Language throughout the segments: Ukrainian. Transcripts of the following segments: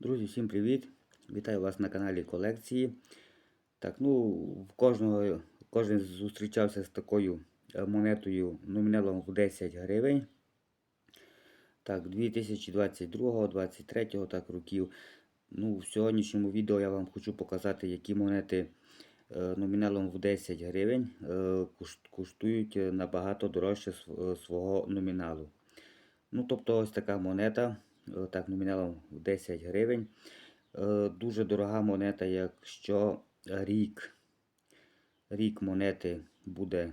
Друзі, всім привіт! Вітаю вас на каналі колекції. Так, ну, кожного, кожен зустрічався з такою е, монетою номіналом в 10 гривень. Так, 2022-2023 так, років. Ну, в сьогоднішньому відео я вам хочу показати, які монети е, номіналом в 10 гривень е, коштують набагато дорожче св- свого номіналу. Ну, тобто ось така монета, так, номіналом в 10 гривень. Е, Дуже дорога монета, якщо рік, рік монети буде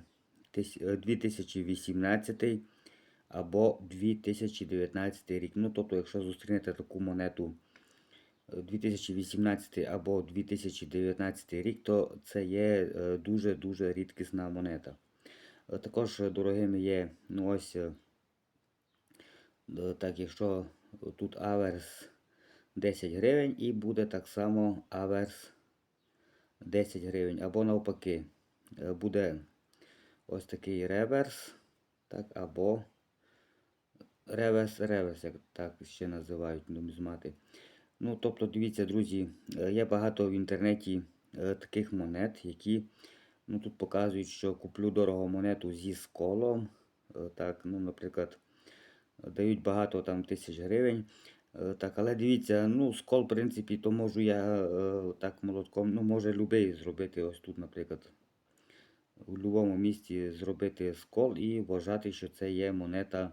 е, 2018 або 2019 рік. Ну, тобто, якщо зустрінете таку монету е, 2018 або 2019 рік, то це є е, дуже-дуже рідкісна монета. Е, Також е, дорогими є ну, ось е, Е, Так, якщо тут аверс 10 гривень і буде так само аверс 10 гривень. Або навпаки, е, буде ось такий реверс, так, або реверс-реверс, як так ще називають нумізмати. Ну, тобто, дивіться, друзі, е, є багато в інтернеті е, таких монет, які ну, тут показують, що куплю дорого монету зі сколом. Так, ну, наприклад, дають багато там тисяч гривень. Е, Так, але дивіться, ну, скол, в принципі, то можу я е, так молотком, ну, може любий зробити ось тут, наприклад, у будь-якому місці зробити скол і вважати, що це є монета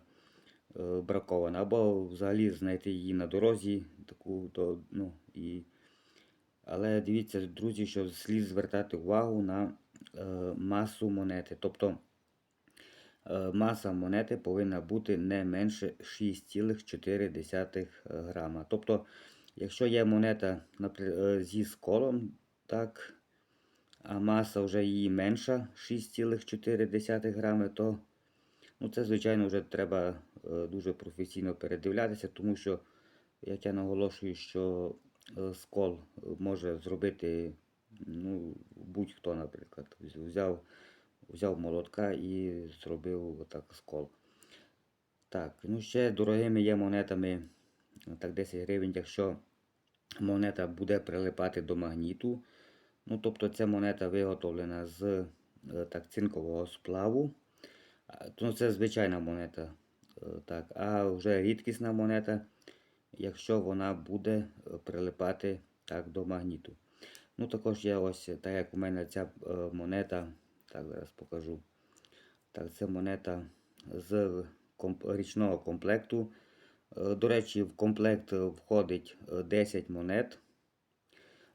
е, бракована. Або взагалі знайти її на дорозі, таку, то, ну, і... Але дивіться, друзі, що слід звертати увагу на масу монети. Тобто маса монети повинна бути не менше 6,4 грама. Тобто, якщо є монета е, зі сколом, так, а маса вже її менша 6,4 грами, то ну, це, звичайно, вже треба е, дуже професійно передивлятися, тому що, як я наголошую, що е, скол може зробити ну, будь-хто, наприклад, взяв, взяв молотка і зробив отак скол. Так, ну ще дорогими є монетами, так 10 гривень, якщо монета буде прилипати до магніту. Ну, тобто ця монета виготовлена з е, так, цинкового сплаву. То це звичайна монета. Е, Так, а вже рідкісна монета, якщо вона буде е, прилипати так, до магніту. Ну, також є ось, так як у мене ця монета, так, зараз покажу. Так, це монета з річного комплекту. Е, До речі, в комплект е, входить е, 10 монет.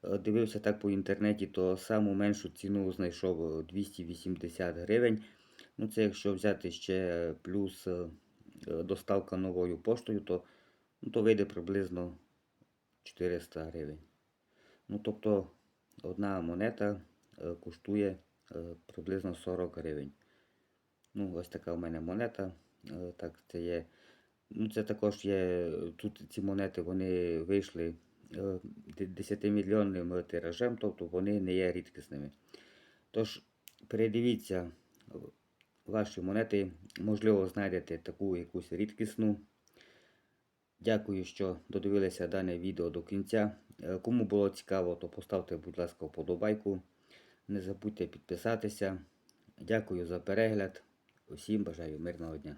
Е, Дивився так по інтернеті, то саму меншу ціну знайшов е, 280 гривень. Ну, це якщо взяти ще плюс е, е, доставка новою поштою, то, ну, то вийде приблизно 400 гривень. Ну, тобто одна монета е, коштує е, приблизно 40 гривень. Ну, ось така в мене монета. Е, Так, це є. Ну, це також є. Тут ці монети вони вийшли 10-мільйонним тиражем, тобто вони не є рідкісними. Тож, передивіться ваші монети, можливо, знайдете таку якусь рідкісну. Дякую, що додивилися дане відео до кінця. Е, Кому було цікаво, то поставте, будь ласка, вподобайку. Не забудьте підписатися. Дякую за перегляд. Усім бажаю мирного дня.